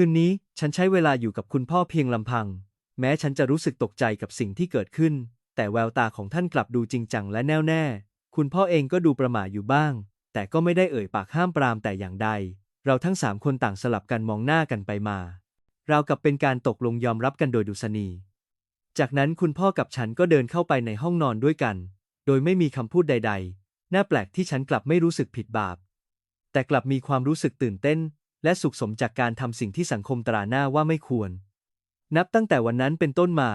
คืนนี้ฉันใช้เวลาอยู่กับคุณพ่อเพียงลำพัง แม้ฉันจะรู้สึกตกใจกับสิ่งที่เกิดขึ้น แต่แววตาของท่านกลับดูจริงจังและแน่วแน่ คุณพ่อเองก็ดูประหม่าอยู่บ้าง แต่ก็ไม่ได้เอ่ยปากห้ามปรามแต่อย่างใด เราทั้งสามคนต่างสลับกันมองหน้ากันไปมา เรากับเป็นการตกลงยอมรับกันโดยดุษณี จากนั้นคุณพ่อกับฉันก็เดินเข้าไปในห้องนอนด้วยกัน โดยไม่มีคำพูดใด ๆ น่าแปลกที่ฉันกลับไม่รู้สึกผิดบาป แต่กลับมีความรู้สึกตื่นเต้น และสุขสมจากการทำสิ่งที่สังคมตราหน้าว่าไม่ควร นับตั้งแต่วันนั้นเป็นต้นมา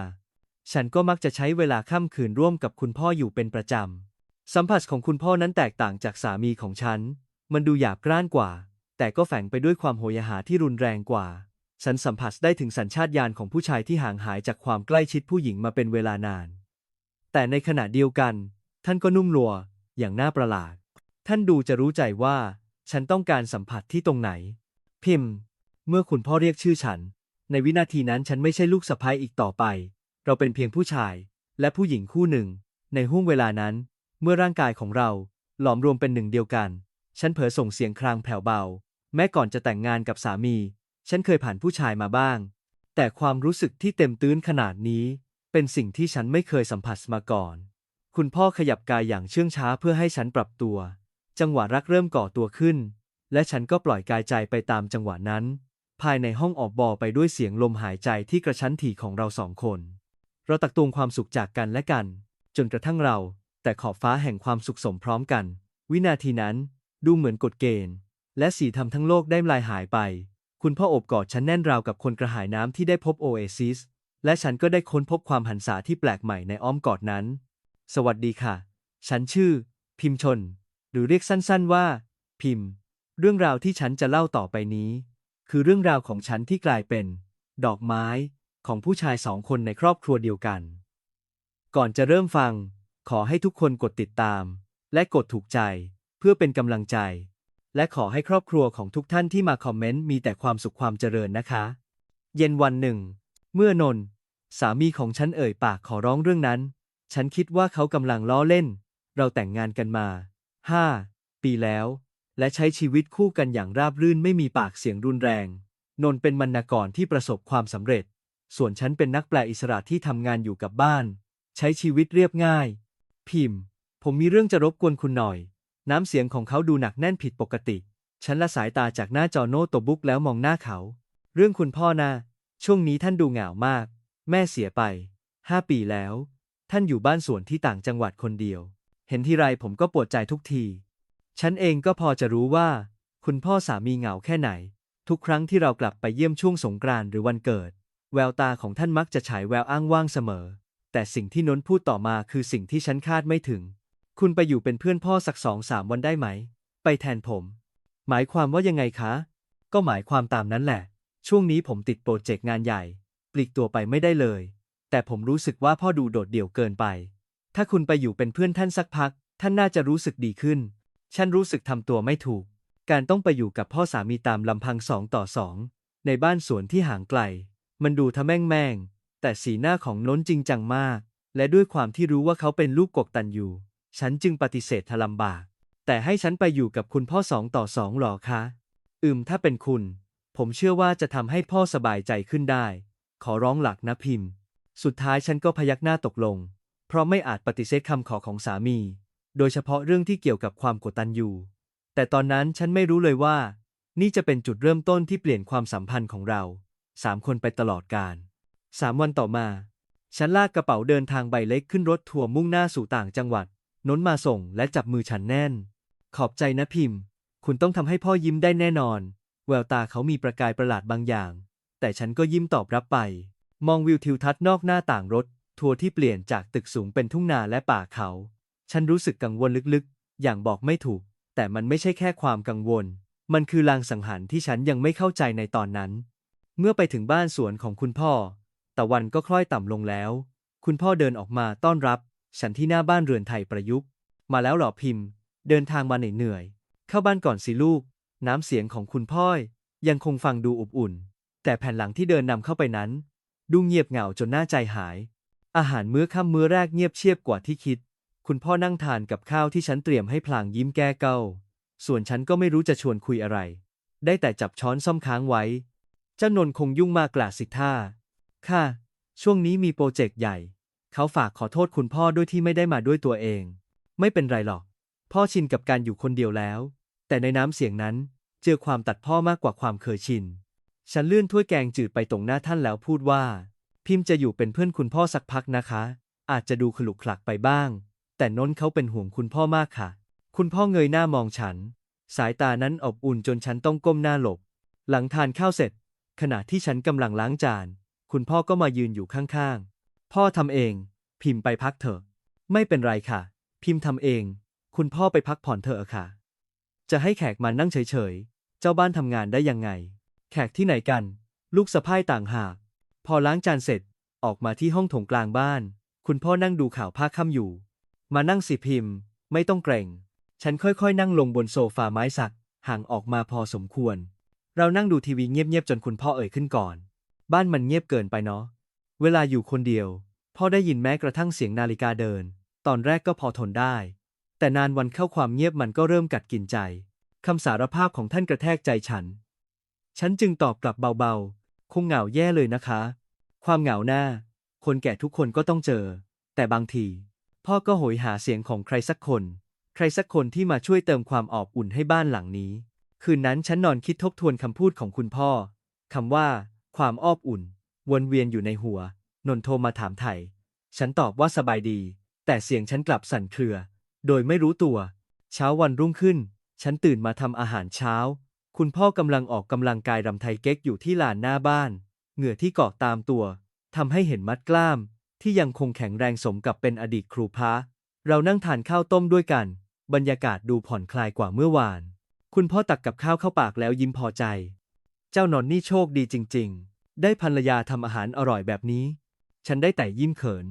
ฉันก็มักจะใช้เวลาค่ำคืนร่วมกับคุณพ่ออยู่เป็นประจำ สัมผัสของคุณพ่อนั้นแตกต่างจากสามีของฉัน มันดูหยาบกร้านกว่า แต่ก็แฝงไปด้วยความโหยหาที่รุนแรงกว่า ฉันสัมผัสได้ถึงสัญชาตญาณของผู้ชายที่ห่างหายจากความใกล้ชิดผู้หญิงมาเป็นเวลานาน แต่ในขณะเดียวกัน ท่านก็นุ่มลัว อย่างน่าประหลาด ท่านดูจะรู้ใจว่า ฉันต้องการสัมผัสที่ตรงไหน พิมพ์ เมื่อคุณพ่อเรียกชื่อฉัน ในวินาทีนั้นฉันไม่ใช่ลูกสะใภ้อีกต่อไป เราเป็นเพียงผู้ชาย และผู้หญิงคู่หนึ่ง ในห้วงเวลานั้น เมื่อร่างกายของเราหลอมรวมเป็นหนึ่งเดียวกัน ฉันเผลอส่งเสียงครางแผ่วเบา แม้ก่อนจะแต่งงานกับสามี ฉันเคยผ่านผู้ชายมาบ้าง แต่ความรู้สึกที่เต็มตื้นขนาดนี้ เป็นสิ่งที่ฉันไม่เคยสัมผัสมาก่อน คุณพ่อขยับกายอย่างเชื่องช้าเพื่อให้ฉันปรับตัว จังหวะรักเริ่มก่อตัวขึ้น และฉันก็ปล่อยกายใจไปตามจังหวะนั้น ภายในห้องออบบอไปด้วยเสียงลมหายใจที่กระชั้นถี่ของเราสองคน เราตักตวงความสุขจากกันและกัน จนกระทั่งเรา แต่ขอบฟ้าแห่งความสุขสมพร้อมกัน วินาทีนั้นดูเหมือนกฎเกณฑ์ และสีทำทั้งโลกได้ลายหายไป คุณพ่ออบกอดฉันแน่นราวกับคนกระหายน้ำที่ได้พบโอเอซิสและฉันก็ได้ค้นพบความหันษาที่แปลกใหม่ในอ้อมกอดนั้น สวัสดีค่ะ ฉันชื่อ พิมพ์ชน หรือเรียกสั้นๆว่า พิมพ์ เรื่องราวที่ฉันจะเล่าต่อไปนี้ คือเรื่องราวของฉันที่กลายเป็น ดอกไม้ของผู้ชายสองคนในครอบครัวเดียวกัน ก่อนจะเริ่มฟัง ขอให้ทุกคนกดติดตาม และกดถูกใจ เพื่อเป็นกำลังใจ และขอให้ครอบครัวของทุกท่านที่มาคอมเมนต์มีแต่ความสุขความเจริญนะคะ เย็นวันหนึ่ง เมื่อนนท์สามีของฉันเอ่ยปากขอร้องเรื่องนั้น ฉันคิดว่าเขากำลังล้อเล่น เราแต่งงานกันมาห้าปีแล้ว และใช้ชีวิตคู่กันอย่างราบรื่นไม่มีปากเสียงรุนแรง นนท์เป็นบรรณกรที่ประสบความสำเร็จ ส่วนฉันเป็นนักแปลอิสระที่ทำงานอยู่กับบ้าน ใช้ชีวิตเรียบง่าย พิมพ์ ผมมีเรื่องจะรบกวนคุณหน่อย น้ำเสียงของเขาดูหนักแน่นผิดปกติ ฉันละสายตาจากหน้าจอโน้ตโตบุ๊กแล้วมองหน้าเขา เรื่องคุณพ่อนะช่วงนี้ท่านดูเหงามาก แม่เสียไปห้าปีแล้ว ท่านอยู่บ้านสวนที่ต่างจังหวัดคนเดียว เห็นทีไรผมก็ปวดใจทุกที ฉันเองก็พอจะรู้ว่า คุณพ่อสามีเหงาแค่ไหน ทุกครั้งที่เรากลับไปเยี่ยมช่วงสงกรานต์หรือวันเกิด แววตาของท่านมักจะฉายแววอ้างว่างเสมอ แต่สิ่งที่นนพูดต่อมาคือสิ่งที่ฉันคาดไม่ถึง คุณไปอยู่เป็นเพื่อนพ่อสักสองสามวันได้ไหม ไปแทนผม หมายความว่ายังไงคะ ก็หมายความตามนั้นแหละ ช่วงนี้ผมติดโปรเจกต์งานใหญ่ ปลีกตัวไปไม่ได้เลย แต่ผมรู้สึกว่าพ่อดูโดดเดี่ยวเกินไป ถ้าคุณไปอยู่เป็นเพื่อนท่านสักพัก ท่านน่าจะรู้สึกดีขึ้น ฉันรู้สึกทำตัวไม่ถูก การต้องไปอยู่กับพ่อสามีตามลำพังสองต่อสอง ในบ้านสวนที่ห่างไกล มันดูทะแม่งแม่ง แต่สีหน้าของน้นจริงจังมาก และด้วยความที่รู้ว่าเขาเป็นลูกกกตันอยู่ ฉันจึงปฏิเสธทลำบาก แต่ให้ฉันไปอยู่กับคุณพ่อสองต่อสองหรอคะ อืมถ้าเป็นคุณ ผมเชื่อว่าจะทำให้พ่อสบายใจขึ้นได้ ขอร้องหลักนะพิมพ์ สุดท้ายฉันก็พยักหน้าตกลง เพราะไม่อาจปฏิเสธคำขอของสามี โดยเฉพาะเรื่องที่เกี่ยวกับความกตัญญูแต่ตอนนั้นฉันไม่รู้เลยว่า นี่จะเป็นจุดเริ่มต้นที่เปลี่ยนความสัมพันธ์ของเราสามคนไปตลอดกาลสามวันต่อมา ฉันลากกระเป๋าเดินทางใบเล็กขึ้นรถทัวร์มุ่งหน้าสู่ต่างจังหวัดน้นมาส่งและจับมือฉันแน่น ขอบใจนะพิมพ์ คุณต้องทำให้พ่อยิ้มได้แน่นอน แววตาเขามีประกายประหลาดบางอย่าง แต่ฉันก็ยิ้มตอบรับไป มองวิวทิวทัศน์นอกหน้าต่างรถ ทัวร์ที่เปลี่ยนจากตึกสูงเป็นทุ่งนาและป่าเขา ฉันรู้สึกกังวลลึกๆ อย่างบอกไม่ถูก แต่มันไม่ใช่แค่ความกังวล มันคือลางสังหารที่ฉันยังไม่เข้าใจในตอนนั้น เมื่อไปถึงบ้านสวนของคุณพ่อ ตะวันก็คล้อยต่ำลงแล้ว คุณพ่อเดินออกมาต้อนรับ ฉันที่หน้าบ้านเรือนไทยประยุกต์ มาแล้วหรอพิมพ์ เดินทางมาเหนื่อยๆเข้าบ้านก่อนสิลูก น้ำเสียงของคุณพ่อยังคงฟังดูอบอุ่น แต่แผ่นหลังที่เดินนำเข้าไปนั้น ดูเงียบเหงาจนน่าใจหาย อาหารมื้อค่ำมื้อแรกเงียบเชียบกว่าที่คิด คุณพ่อนั่งทานกับข้าวที่ฉันเตรียมให้พลางยิ้มแก้เก้า ส่วนฉันก็ไม่รู้จะชวนคุยอะไร ได้แต่จับช้อนซ่อมค้างไว้ เจ้านนท์คงยุ่งมากกล่าสิท่า ค่ะ ช่วงนี้มีโปรเจกต์ใหญ่ เขาฝากขอโทษคุณพ่อด้วยที่ไม่ได้มาด้วยตัวเอง ไม่เป็นไรหรอก พ่อชินกับการอยู่คนเดียวแล้ว แต่ในน้ำเสียงนั้น เจอความตัดพ่อมากกว่าความเคยชิน ฉันเลื่อนถ้วยแกงจืดไปตรงหน้าท่านแล้วพูดว่า พิมพ์จะอยู่เป็นเพื่อนคุณพ่อสักพักนะคะ อาจจะดูขลุกขลักไปบ้าง แต่นนท์เขาเป็นห่วงคุณพ่อมากค่ะ คุณพ่อเงยหน้ามองฉัน สายตานั้นอบอุ่นจนฉันต้องก้มหน้าหลบ หลังทานข้าวเสร็จ ขณะที่ฉันกำลังล้างจาน คุณพ่อก็มายืนอยู่ข้างๆ พ่อทำเอง พิมพ์ไปพักเถอะ ไม่เป็นไรค่ะ พิมพ์ทำเอง คุณพ่อไปพักผ่อนเถอะค่ะ จะให้แขกมานั่งเฉยๆ เจ้าบ้านทำงานได้ยังไง แขกที่ไหนกัน ลูกสะพ้ายต่างหาก พอล้างจานเสร็จ ออกมาที่ห้องโถงกลางบ้าน คุณพ่อนั่งดูข่าวภาคค่ำอยู่ มานั่งสิพิมพ์ ไม่ต้องเกรงฉันค่อยๆ นั่งลงบนโซฟาไม้สัก ห่างออกมาพอสมควร เรานั่งดูทีวีเงียบๆ จนคุณพ่อเอ่ยขึ้นก่อน บ้านมันเงียบเกินไปเนาะ เวลาอยู่คนเดียว พ่อได้ยินแม้กระทั่งเสียงนาฬิกาเดิน ตอนแรกก็พอทนได้ แต่นานวันเข้าความเงียบมันก็เริ่มกัดกินใจ คำสารภาพของท่านกระแทกใจฉัน ฉันจึงตอบกลับเบาๆ คงเหงาแย่เลยนะคะ ความเหงาหน้า คนแก่ทุกคนก็ต้องเจอ แต่บางที พ่อก็โหยหาเสียงของใครสักคน ใครสักคนที่มาช่วยเติมความอบอุ่นให้บ้านหลังนี้ คืนนั้นฉันนอนคิดทบทวนคำพูดของคุณพ่อคำว่า ความอบอุ่น วนเวียนอยู่ในหัว นนท์โทรมาถามไถ่ฉันตอบว่าสบายดี แต่เสียงฉันกลับสั่นเครือ โดยไม่รู้ตัว เช้าวันรุ่งขึ้น ฉันตื่นมาทำอาหารเช้า คุณพ่อกำลังออกกำลังกายรำไทยเก๊กอยู่ที่ลานหน้าบ้าน เหงื่อที่เกาะตามตัวทำให้เห็นมัดกล้าม ที่ยังคงแข็งแรงสมกับเป็นอดีตครูพระเรานั่งทานข้าวต้มด้วยกัน บรรยากาศดูผ่อนคลายกว่าเมื่อวาน คุณพ่อตักกับข้าวเข้าปากแล้วยิ้มพอใจ เจ้านอนนี่โชคดีจริง ๆ ได้ภรรยาทำอาหารอร่อยแบบนี้ ฉันได้แต่ยิ้มเขิน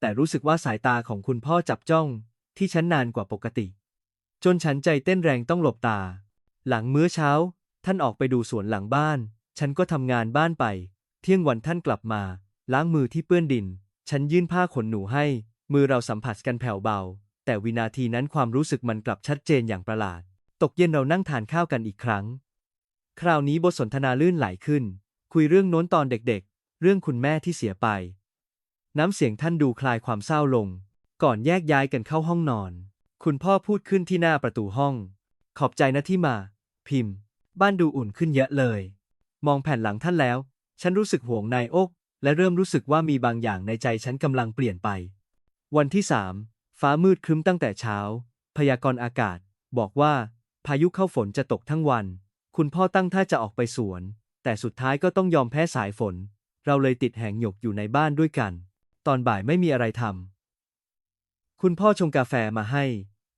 แต่รู้สึกว่าสายตาของคุณพ่อจับจ้อง ที่ฉันนานกว่าปกติ จนฉันใจเต้นแรงต้องหลบตา หลังมื้อเช้า ท่านออกไปดูสวนหลังบ้าน ฉันก็ทำงานบ้านไป เที่ยงวันท่านกลับมา ล้างมือที่เปื้อนดิน ฉันยื่นผ้าขนหนูให้ มือเราสัมผัสกันแผ่วเบา แต่วินาทีนั้นความรู้สึกมันกลับชัดเจนอย่างประหลาด ตกเย็นเรานั่งทานข้าวกันอีกครั้ง คราวนี้บทสนทนาลื่นไหลขึ้น คุยเรื่องโน้นตอนเด็กๆ เรื่องคุณแม่ที่เสียไป น้ำเสียงท่านดูคลายความเศร้าลง ก่อนแยกย้ายกันเข้าห้องนอน คุณพ่อพูดขึ้นที่หน้าประตูห้อง ขอบใจนะที่มา พิมพ์ บ้านดูอุ่นขึ้นเยอะเลย มองแผ่นหลังท่านแล้ว ฉันรู้สึกห่วงนายอก และเริ่มรู้สึกว่ามีบางอย่างในใจฉันกำลังเปลี่ยนไป วันที่สามฟ้ามืดครึ้มตั้งแต่เช้า พยากรณ์อากาศ บอกว่า พายุเข้าฝนจะตกทั้งวัน คุณพ่อตั้งท่าจะออกไปสวน แต่สุดท้ายก็ต้องยอมแพ้สายฝน เราเลยติดแหงหยกอยู่ในบ้านด้วยกัน ตอนบ่ายไม่มีอะไรทำคุณพ่อชงกาแฟมาให้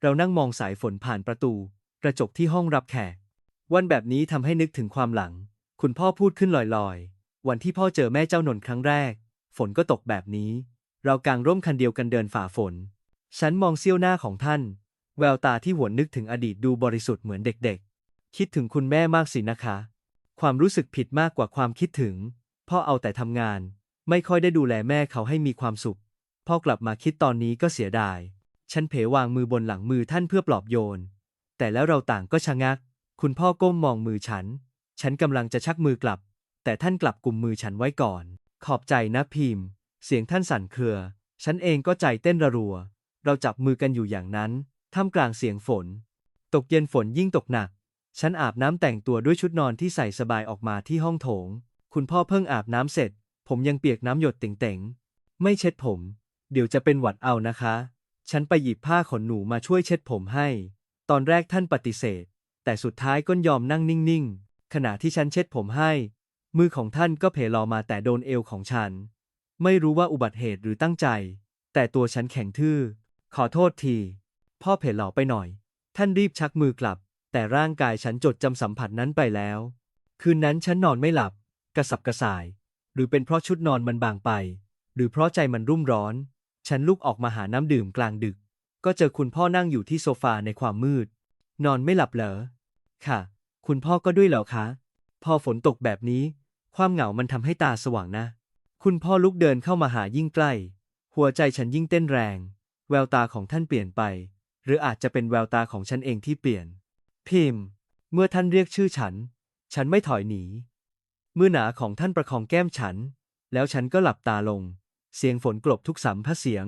เรานั่งมองสายฝนผ่านประตู กระจกที่ห้องรับแขกวันแบบนี้ทำให้นึกถึงความหลัง คุณพ่อพูดขึ้นลอยๆ วันที่พ่อเจอแม่เจ้านนครั้งแรก ฝนก็ตกแบบนี้ เรากางร่มคันเดียวกันเดินฝ่าฝน ฉันมองเสี้ยวหน้าของท่าน แววตาที่หวนนึกถึงอดีตดูบริสุทธิ์เหมือนเด็กๆ คิดถึงคุณแม่มากสินะคะ ความรู้สึกผิดมากกว่าความคิดถึง พ่อเอาแต่ทำงาน ไม่ค่อยได้ดูแลแม่เขาให้มีความสุข พ่อกลับมาคิดตอนนี้ก็เสียดาย ฉันเผลอวางมือบนหลังมือท่านเพื่อปลอบโยน แต่แล้วเราต่างก็ชะงัก คุณพ่อก้มมองมือฉัน ฉันกำลังจะชักมือกลับ แต่ท่านกลับกุมมือฉันไว้ก่อน ขอบใจนะพิมพ์ เสียงท่านสั่นเครือ ฉันเองก็ใจเต้นระรัว เราจับมือกันอยู่อย่างนั้น ท่ามกลางเสียงฝน ตกเย็นฝนยิ่งตกหนัก ฉันอาบน้ำแต่งตัวด้วยชุดนอนที่ใส่สบายออกมาที่ห้องโถง คุณพ่อเพิ่งอาบน้ำเสร็จ ผมยังเปียกน้ำหยดเต่งๆ ไม่เช็ดผม เดี๋ยวจะเป็นหวัดเอานะคะ ฉันไปหยิบผ้าขนหนูมาช่วยเช็ดผมให้ ตอนแรกท่านปฏิเสธ แต่สุดท้ายก็ยอมนั่งนิ่งๆ ขณะที่ฉันเช็ดผมให้ มือของท่านก็เพลอมาแต่โดนเอวของฉัน ไม่รู้ว่าอุบัติเหตุหรือตั้งใจ แต่ตัวฉันแข็งทื่อ ขอโทษที พ่อเพลอไปหน่อย ท่านรีบชักมือกลับ แต่ร่างกายฉันจดจำสัมผัสนั้นไปแล้ว คืนนั้นฉันนอนไม่หลับ กระสับกระส่าย หรือเป็นเพราะชุดนอนมันบางไป หรือเพราะใจมันรุ่มร้อน ฉันลุกออกมาหาน้ำดื่มกลางดึก ก็เจอคุณพ่อนั่งอยู่ที่โซฟาในความมืด นอนไม่หลับเหรอ ค่ะ คุณพ่อก็ด้วยเหรอคะ พอฝนตกแบบนี้ ความเหงามันทำให้ตาสว่างนะ คุณพ่อลุกเดินเข้ามาหายิ่งใกล้ หัวใจฉันยิ่งเต้นแรง แววตาของท่านเปลี่ยนไป หรืออาจจะเป็นแววตาของฉันเองที่เปลี่ยน พิมพ์ เมื่อท่านเรียกชื่อฉัน ฉันไม่ถอยหนี มือหนาของท่านประคองแก้มฉัน แล้วฉันก็หลับตาลง เสียงฝนกลบทุกสัมพเสียง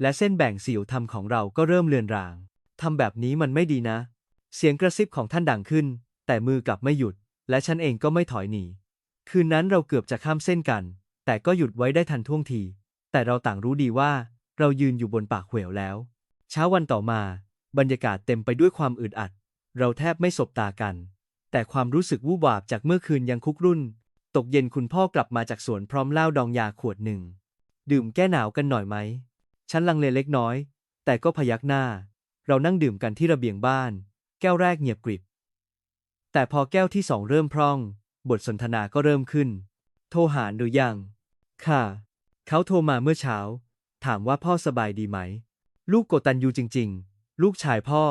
และเส้นแบ่งสิวธรรมของเราก็เริ่มเลือนรางทำแบบนี้มันไม่ดีนะ เสียงกระซิบของท่านดังขึ้น แต่มือกลับไม่หยุด และฉันเองก็ไม่ถอยหนี คืนนั้นเราเกือบจะข้ามเส้นกัน แต่ก็หยุดไว้ได้ทันท่วงที แต่เราต่างรู้ดีว่า เรายืนอยู่บนปากเหวแล้ว เช้าวันต่อมา บรรยากาศเต็มไปด้วยความอึดอัด เราแทบไม่สบตากัน แต่ความรู้สึกวูบวาบจากเมื่อคืนยังคุกรุ่น ตกเย็นคุณพ่อกลับมาจากสวนพร้อมเหล้าดองยาขวดหนึ่ง ดื่มแก้หนาวกันหน่อยไหม ฉันลังเลเล็กน้อย แต่ก็พยักหน้า เรานั่งดื่มกันที่ระเบียงบ้าน แก้วแรกเงียบกริบ แต่พอแก้วที่สองเริ่มพร่อง บทสนทนาก็เริ่มขึ้น โทรหาหรือยัง ค่ะ เขาโทรมาเมื่อเช้า ถามว่าพ่อสบายดีไหม ลูกกตันยูจริง ๆ ลูกชายพ่อ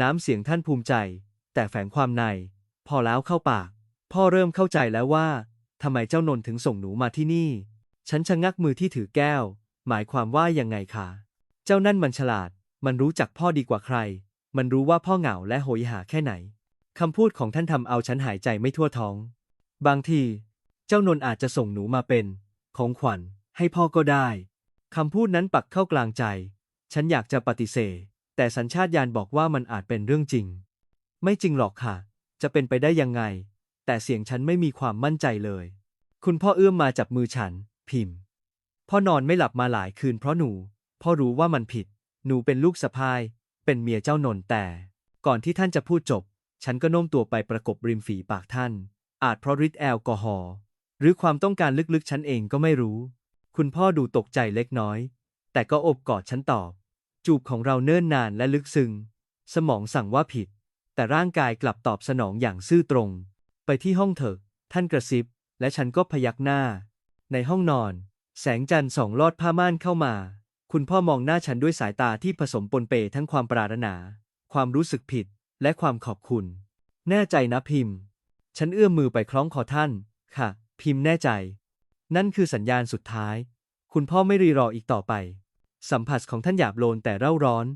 น้ำเสียงท่านภูมิใจ แต่แฝงความใน พอแล้วเข้าปาก พ่อเริ่มเข้าใจแล้วว่าทำไมเจ้านนถึงส่งหนูมาที่นี่ ฉันชะงักมือที่ถือแก้ว หมายความว่ายังไงคะ เจ้านั่นมันฉลาด มันรู้จักพ่อดีกว่าใคร มันรู้ว่าพ่อเหงาและโหยหาแค่ไหนคำพูดของท่านทำเอาฉันหายใจไม่ทั่วท้อง บางที เจ้านนอาจจะส่งหนูมาเป็น ของขวัญให้พ่อก็ได้ คำพูดนั้นปักเข้ากลางใจ ฉันอยากจะปฏิเสธ แต่สัญชาตญาณบอกว่ามันอาจเป็นเรื่องจริง ไม่จริงหรอกค่ะ จะเป็นไปได้ยังไง แต่เสียงฉันไม่มีความมั่นใจเลย คุณพ่อเอื้อมมาจับมือฉัน พิมพ์ พ่อนอนไม่หลับมาหลายคืนเพราะหนู พ่อรู้ว่ามันผิด หนูเป็นลูกสะพาย เป็นเมียเจ้านนแต่ ก่อนที่ท่านจะพูดจบ ฉันก็โน้มตัวไปประกบริมฝีปากท่าน อาจเพราะฤทธิ์แอลกอฮอล์หรือความต้องการลึกๆ ฉันเองก็ไม่รู้ คุณพ่อดูตกใจเล็กน้อย แต่ก็อบกอดฉันตอบ จูบของเราเนิ่นนานและลึกซึ้งสมองสั่งว่าผิด แต่ร่างกายกลับตอบสนองอย่างซื่อตรง ไปที่ห้องเถอะ ท่านกระซิบ และฉันก็พยักหน้า ในห้องนอน แสงจันทร์ส่องลอดผ้าม่านเข้ามา คุณพ่อมองหน้าฉันด้วยสายตาที่ผสมปนเปทั้งความปรารถนา ความรู้สึกผิด และความขอบคุณ แน่ใจนะพิมพ์ ฉันเอื้อมมือไปคล้องคอท่าน ค่ะ พิมพ์แน่ใจ นั่นคือสัญญาณสุดท้าย คุณพ่อไม่รีรออีกต่อไป สัมผัสของท่านหยาบโลนแต่เร่าร้อน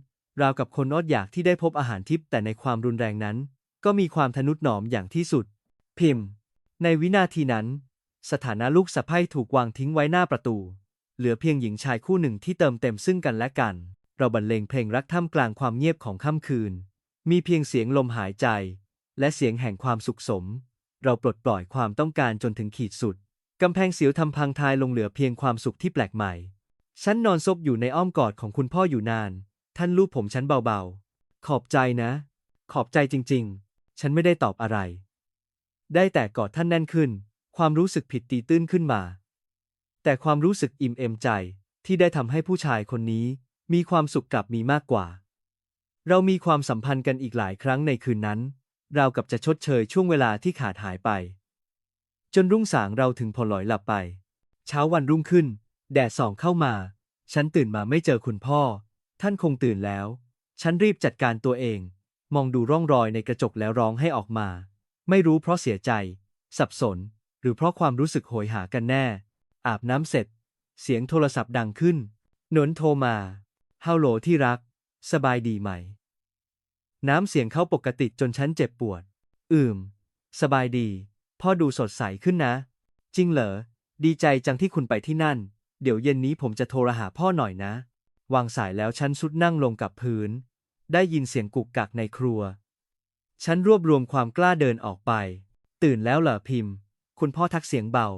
ราวกับคนอดอยากที่ได้พบอาหารทิพย์แต่ในความรุนแรงนั้น ก็มีความทนุถนอมอย่างที่สุด พิมพ์ ในวินาทีนั้น สถานะลูกสะใภ้ถูกวางทิ้งไว้หน้าประตู เหลือเพียงหญิงชายคู่หนึ่งที่เติมเต็มซึ่งกันและกัน เราบรรเลงเพลงรักท่ามกลางความเงียบของค่ำคืน มีเพียงเสียงลมหายใจ และเสียงแห่งความสุขสม เราปลดปล่อยความต้องการจนถึงขีดสุด กำแพงเสียวทำพังทายลงเหลือเพียงความสุขที่แปลกใหม่ ฉันนอนซบอยู่ในอ้อมกอดของคุณพ่ออยู่นาน ท่านลูบผมฉันเบาๆ ขอบใจนะ ขอบใจจริงๆ ฉันไม่ได้ตอบอะไร ได้แต่กอดท่านแน่นขึ้น ความรู้สึกผิดตีตื้นขึ้นมา แต่ความรู้สึกอิ่มเอมใจที่ได้ทำให้ผู้ชายคนนี้มีความสุขกลับมีมากกว่า เรามีความสัมพันธ์กันอีกหลายครั้งในคืนนั้น ราวกับจะชดเชยช่วงเวลาที่ขาดหายไป จนรุ่งสางเราถึงพอลอยหลับไป เช้าวันรุ่งขึ้น แดดส่องเข้ามา ฉันตื่นมาไม่เจอคุณพ่อ ท่านคงตื่นแล้ว ฉันรีบจัดการตัวเอง มองดูร่องรอยในกระจกแล้วร้องให้ออกมา ไม่รู้เพราะเสียใจ สับสน หรือเพราะความรู้สึกโหยหากันแน่ อาบน้ำเสร็จ เสียงโทรศัพท์ดังขึ้นนนโทรมาฮัลโหลที่รัก สบายดีไหม น้ำเสียงเขาปกติจนฉันเจ็บปวด อืม สบายดี พ่อดูสดใสขึ้นนะ จริงเหรอ ดีใจจังที่คุณไปที่นั่น เดี๋ยวเย็นนี้ผมจะโทรหาพ่อหน่อยนะ วางสายแล้วฉันสุดนั่งลงกับพื้น ได้ยินเสียงกุกกักในครัว ฉันรวบรวมความกล้าเดินออกไป ตื่นแล้วเหรอพิมพ์ คุณพ่อทักเสียงเบา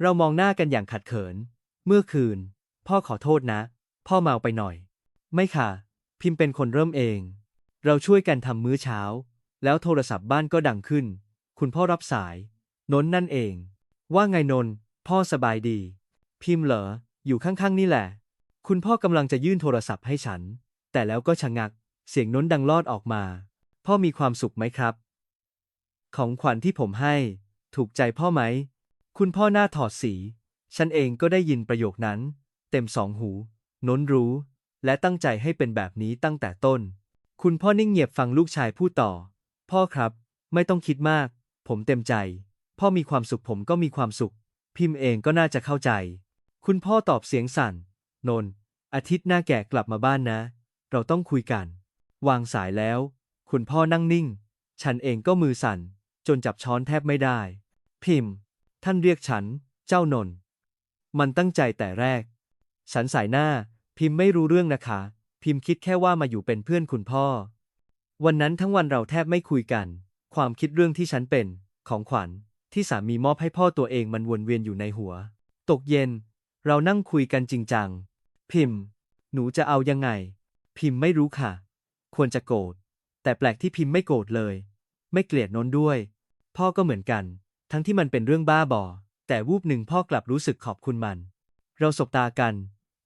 เรามองหน้ากันอย่างขัดเขิน เมื่อคืน พ่อขอโทษนะ พ่อเมาไปหน่อย ไม่ค่ะ พิมพ์เป็นคนเริ่มเอง เราช่วยกันทำมื้อเช้า แล้วโทรศัพท์บ้านก็ดังขึ้น คุณพ่อรับสาย นนท์นั่นเอง ว่าไงนนท์พ่อสบายดี พิมพ์เหรอ อยู่ข้างๆ นี่แหละ คุณพ่อกำลังจะยื่นโทรศัพท์ให้ฉัน แต่แล้วก็ชะงัก เสียงนนท์ดังลอดออกมา พ่อมีความสุขไหมครับ ของขวัญที่ผมให้ ถูกใจพ่อไหม คุณพ่อหน้าถอดสี ฉันเองก็ได้ยินประโยคนั้น เต็มสองหู นนท์รู้ และตั้งใจให้เป็นแบบนี้ตั้งแต่ต้น คุณพ่อนิ่งเงียบฟังลูกชายพูดต่อ พ่อครับ ไม่ต้องคิดมาก ผมเต็มใจ พ่อมีความสุขผมก็มีความสุข พิมพ์เองก็น่าจะเข้าใจ คุณพ่อตอบเสียงสั่น นนท์อาทิตย์หน้าแก่กลับมาบ้านนะ เราต้องคุยกัน วางสายแล้ว คุณพ่อนั่งนิ่ง ฉันเองก็มือสั่น จนจับช้อนแทบไม่ได้ พิมพ์ ท่านเรียกฉัน เจ้านนท์มันตั้งใจแต่แรก ฉันสายหน้า พิมพ์ไม่รู้เรื่องนะคะ พิมพ์คิดแค่ว่ามาอยู่เป็นเพื่อนคุณพ่อ วันนั้นทั้งวันเราแทบไม่คุยกัน ความคิดเรื่องที่ฉันเป็น ของขวัญ ที่สามีมอบให้พ่อตัวเองมันวนเวียนอยู่ในหัว ตกเย็น เรานั่งคุยกันจริงจัง พิมพ์ หนูจะเอายังไง พิมพ์ไม่รู้ค่ะ ควรจะโกรธ แต่แปลกที่พิมพ์ไม่โกรธเลย ไม่เกลียดนนท์ด้วย พ่อก็เหมือนกัน ทั้งที่มันเป็นเรื่องบ้าบอ แต่วูบหนึ่งพ่อกลับรู้สึกขอบคุณมัน เราสบตากัน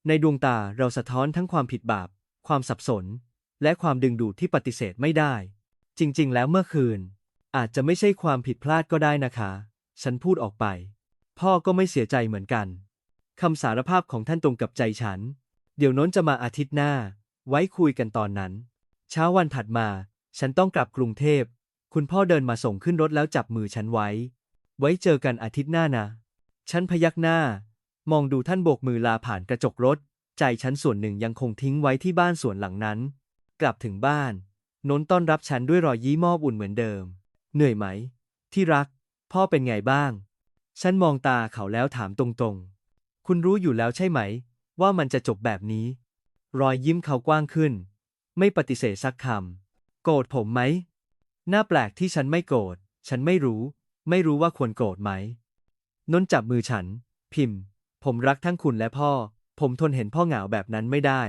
ในดวงตาเราสะท้อนทั้งความผิดบาป ความสับสน และความดึงดูดที่ปฏิเสธไม่ได้ จริง ๆ แล้วเมื่อคืน อาจจะไม่ใช่ความผิดพลาดก็ได้นะคะ ฉันพูดออกไป พ่อก็ไม่เสียใจเหมือนกันคำสารภาพของท่านตรงกับใจฉัน เดี๋ยวโน้นจะมาอาทิตย์หน้า ไว้คุยกันตอนนั้น เช้าวันถัดมา ฉันต้องกลับกรุงเทพ คุณพ่อเดินมาส่งขึ้นรถแล้วจับมือฉันไว้ ไว้เจอกันอาทิตย์หน้านะ ฉันพยักหน้า มองดูท่านโบกมือลาผ่านกระจกรถ ใจฉันส่วนหนึ่งยังคงทิ้งไว้ที่บ้านส่วนหลังนั้น กลับถึงบ้าน นนท์ต้อนรับฉันด้วยรอยยิ้มมอบอุ่นเหมือนเดิม เหนื่อยไหม ที่รัก พ่อเป็นไงบ้าง ฉันมองตาเขาแล้วถามตรงๆ คุณรู้อยู่แล้วใช่ไหม ว่ามันจะจบแบบนี้ รอยยิ้มเขากว้างขึ้น ไม่ปฏิเสธสักคำ โกรธผมไหม น่าแปลกที่ฉันไม่โกรธ ฉันไม่รู้ ไม่รู้ว่าควรโกรธไหมนนท์จับมือฉัน พิมพ์ ผมรักทั้งคุณและพ่อ ผมทนเห็นพ่อเหงาแบบนั้นไม่ได้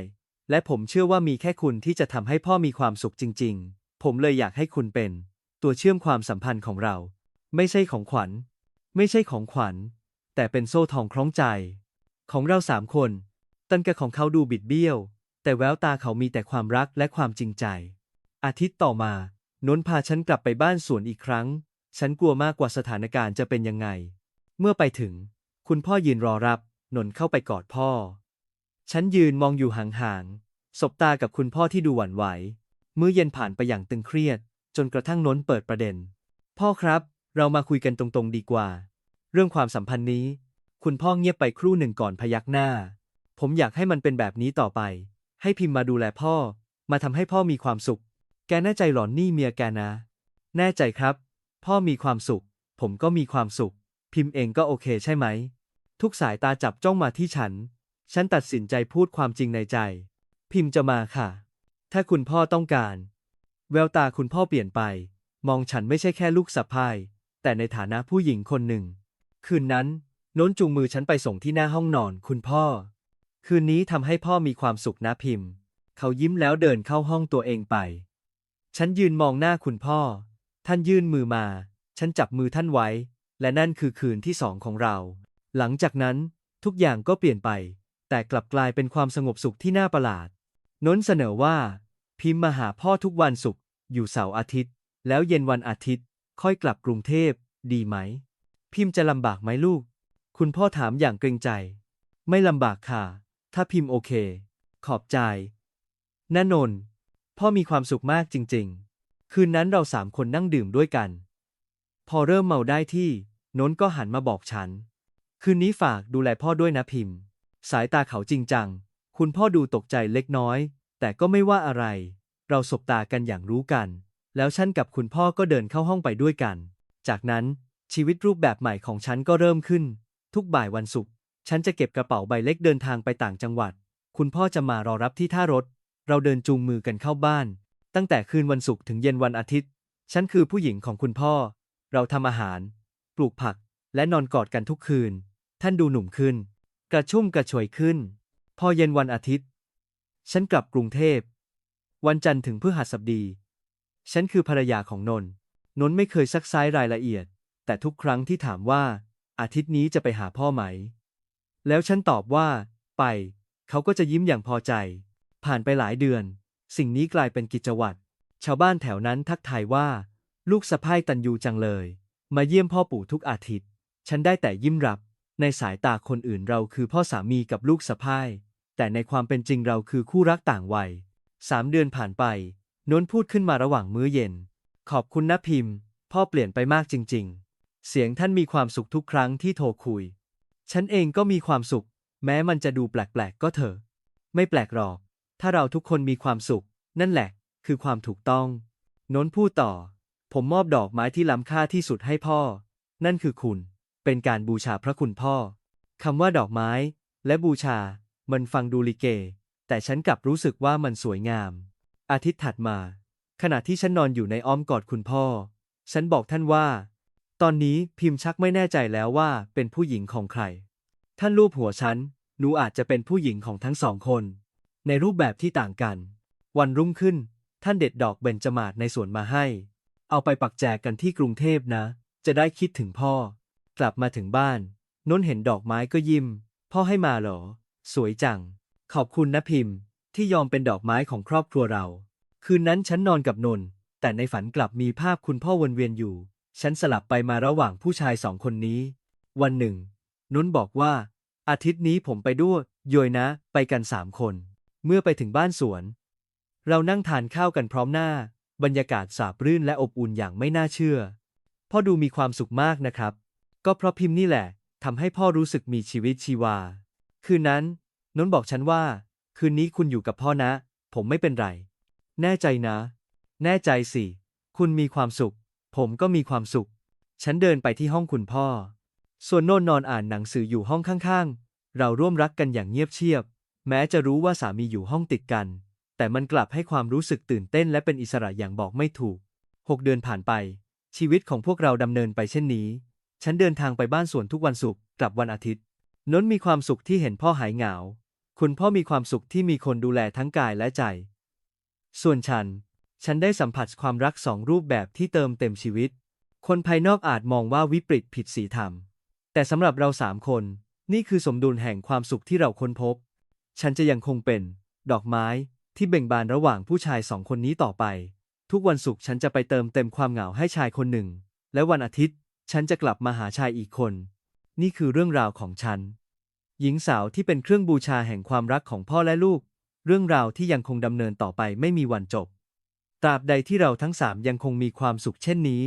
และผมเชื่อว่ามีแค่คุณที่จะทำให้พ่อมีความสุขจริง ๆ ผมเลยอยากให้คุณเป็น ตัวเชื่อมความสัมพันธ์ของเรา ไม่ใช่ของขวัญ ไม่ใช่ของขวัญ แต่เป็นโซ่ทองคล้องใจ ของเราสามคน ตันกะของเขาดูบิดเบี้ยว แต่แววตาเขามีแต่ความรักและความจริงใจ อาทิตย์ต่อมานนท์พาฉันกลับไปบ้านสวนอีกครั้ง ฉันกลัวมากกว่าสถานการณ์จะเป็นยังไง เมื่อไปถึง คุณพ่อยืนรอรับ นนเข้าไปกอดพ่อ ฉันยืนมองอยู่ห่างๆ สบตากับคุณพ่อที่ดูหวั่นไหว มื้อเย็นผ่านไปอย่างตึงเครียด จนกระทั่งนนเปิดประเด็น พ่อครับ เรามาคุยกันตรงๆดีกว่า เรื่องความสัมพันธ์นี้ คุณพ่อเงียบไปครู่หนึ่งก่อนพยักหน้า ผมอยากให้มันเป็นแบบนี้ต่อไป ให้พิมพ์มาดูแลพ่อ มาทำให้พ่อมีความสุข แกแน่ใจหรอนนี่เมียแกนะ แน่ใจครับ พ่อมีความสุข ผมก็มีความสุข พิมพ์เองก็โอเคใช่ไหม ทุกสายตาจับจ้องมาที่ฉัน ฉันตัดสินใจพูดความจริงในใจ พิมพ์จะมาค่ะ ถ้าคุณพ่อต้องการ แววตาคุณพ่อเปลี่ยนไป มองฉันไม่ใช่แค่ลูกสะพ้ายแต่ในฐานะผู้หญิงคนหนึ่ง คืนนั้น โน้นจูงมือฉันไปส่งที่หน้าห้องนอนคุณพ่อ คืนนี้ทำให้พ่อมีความสุขนะพิมพ์ เขายิ้มแล้วเดินเข้าห้องตัวเองไป ฉันยืนมองหน้าคุณพ่อ ท่านยื่นมือมา ฉันจับมือท่านไว้ และนั่นคือคืนที่สองของเรา หลังจากนั้นทุกอย่างก็เปลี่ยนไป แต่กลับกลายเป็นความสงบสุขที่น่าประหลาดน้นเสนอว่า พิมพ์มาหาพ่อทุกวันศุกร์อยู่เสาร์อาทิตย์ แล้วเย็นวันอาทิตย์ ค่อยกลับกรุงเทพ ดีไหม พิมพ์จะลำบากไหมลูก คุณพ่อถามอย่างเกรงใจ ไม่ลำบากค่ะ ถ้าพิมพ์โอเค ขอบใจนนนพ่อมีความสุขมากจริง ๆ คืนนั้นเราสามคนนั่งดื่มด้วยกัน พอเริ่มเมาได้ที่ นนก็หันมาบอกฉัน คืนนี้ฝากดูแลพ่อด้วยนะพิมพ์ สายตาเขาจริงจัง คุณพ่อดูตกใจเล็กน้อย แต่ก็ไม่ว่าอะไร เราสบตากันอย่างรู้กัน แล้วฉันกับคุณพ่อก็เดินเข้าห้องไปด้วยกัน จากนั้นชีวิตรูปแบบใหม่ของฉันก็เริ่มขึ้น ทุกบ่ายวันศุกร์ฉันจะเก็บกระเป๋าใบเล็กเดินทางไปต่างจังหวัด คุณพ่อจะมารอรับที่ท่ารถ เราเดินจูงมือกันเข้าบ้าน ตั้งแต่คืนวันศุกร์ถึงเย็นวันอาทิตย์ ฉันคือผู้หญิงของคุณพ่อ เราทำอาหาร ปลูกผัก และนอนกอดกันทุกคืน ท่านดูหนุ่มขึ้น กระชุ่มกระชวยขึ้น พอเย็นวันอาทิตย์ ฉันกลับกรุงเทพ วันจันทร์ถึงพฤหัสบดี ฉันคือภรรยาของนนท์นนท์ไม่เคยซักไซ้รายละเอียด แต่ทุกครั้งที่ถามว่าอาทิตย์นี้จะไปหาพ่อไหม แล้วฉันตอบว่า ไป เขาก็จะยิ้มอย่างพอใจ ผ่านไปหลายเดือน สิ่งนี้กลายเป็นกิจวัตร ชาวบ้านแถวนั้นทักทายว่า ลูกสะพ้ายตันยูจังเลย มาเยี่ยมพ่อปู่ทุกอาทิตย์ ฉันได้แต่ยิ้มรับ ในสายตาคนอื่นเราคือพ่อสามีกับลูกสะพ้ายแต่ในความเป็นจริงเราคือคู่รักต่างวัยสามเดือนผ่านไปนนท์พูดขึ้นมาระหว่างมื้อเย็น ขอบคุณนะพิมพ์ พ่อเปลี่ยนไปมากจริง ๆ เสียงท่านมีความสุขทุกครั้งที่โทรคุย ฉันเองก็มีความสุข แม้มันจะดูแปลกๆก็เถอะ ไม่แปลกหรอก ถ้าเราทุกคนมีความสุข นั่นแหละ คือความถูกต้องนนท์พูดต่อ ผมมอบดอกไม้ที่ล้ำค่าที่สุดให้พ่อ นั่นคือคุณ เป็นการบูชาพระคุณพ่อคำว่าดอกไม้ และบูชา มันฟังดูลิเก แต่ฉันกลับรู้สึกว่ามันสวยงาม อาทิตย์ถัดมา ขณะที่ฉันนอนอยู่ในอ้อมกอดคุณพ่อ ฉันบอกท่านว่า ตอนนี้พิมพ์ชักไม่แน่ใจแล้วว่าเป็นผู้หญิงของใคร ท่านรูปหัวฉันหนูอาจจะเป็นผู้หญิงของทั้งสองคน ในรูปแบบที่ต่างกัน วันรุ่งขึ้น ท่านเด็ดดอกเบญจมาศในสวนมาให้ เอาไปปักแจกกันที่กรุงเทพนะ จะได้คิดถึงพ่อ กลับมาถึงบ้านน้นเห็นดอกไม้ก็ยิ้ม พ่อให้มาเหรอ สวยจัง ขอบคุณนะพิมพ์ ที่ยอมเป็นดอกไม้ของครอบครัวเรา คืนนั้นฉันนอนกับนนท์แต่ในฝันกลับมีภาพคุณพ่อวนเวียนอยู่ ฉันสลับไปมาระหว่างผู้ชายสองคนนี้ วันหนึ่งนนท์บอกว่า อาทิตย์นี้ผมไปด้วย โยยนะ ไปกันสามคน เมื่อไปถึงบ้านสวน เรานั่งทานข้าวกันพร้อมหน้า บรรยากาศสาบรื่นและอบอุ่นอย่างไม่น่าเชื่อ พ่อดูมีความสุขมากนะครับ ก็เพราะพิมพ์นี่แหละทำให้พ่อรู้สึกมีชีวิตชีวา คืนนั้นนนท์บอกฉันว่า คืนนี้คุณอยู่กับพ่อนะ ผมไม่เป็นไร แน่ใจนะ แน่ใจสิ คุณมีความสุข ผมก็มีความสุข ฉันเดินไปที่ห้องคุณพ่อ ส่วนโนนนอนอ่านหนังสืออยู่ห้องข้างๆ เราร่วมรักกันอย่างเงียบเชียบ แม้จะรู้ว่าสามีอยู่ห้องติดกัน แต่มันกลับให้ความรู้สึกตื่นเต้นและเป็นอิสระอย่างบอกไม่ถูกหกเดือนผ่านไป ชีวิตของพวกเราดำเนินไปเช่นนี้ ฉันเดินทางไปบ้านสวนทุกวันศุกร์กลับวันอาทิตย์ นนท์มีความสุขที่เห็นพ่อหายเหงา คุณพ่อมีความสุขที่มีคนดูแลทั้งกายและใจ ส่วนฉัน ฉันได้สัมผัสความรักสองรูปแบบที่เติมเต็มชีวิต คนภายนอกอาจมองว่าวิปริตผิดศีลธรรม แต่สำหรับเราสามคน นี่คือสมดุลแห่งความสุขที่เราค้นพบ ฉันจะยังคงเป็น ดอกไม้ที่เบ่งบานระหว่างผู้ชายสองคนนี้ต่อไป ทุกวันศุกร์ฉันจะไปเติมเต็มความเหงาให้ชายคนหนึ่ง และวันอาทิตย์ ฉันจะกลับมาหาชายอีกคน นี่คือเรื่องราวของฉัน หญิงสาวที่เป็นเครื่องบูชาแห่งความรักของพ่อและลูก เรื่องราวที่ยังคงดำเนินต่อไปไม่มีวันจบ ตราบใดที่เราทั้งสามยังคงมีความสุขเช่นนี้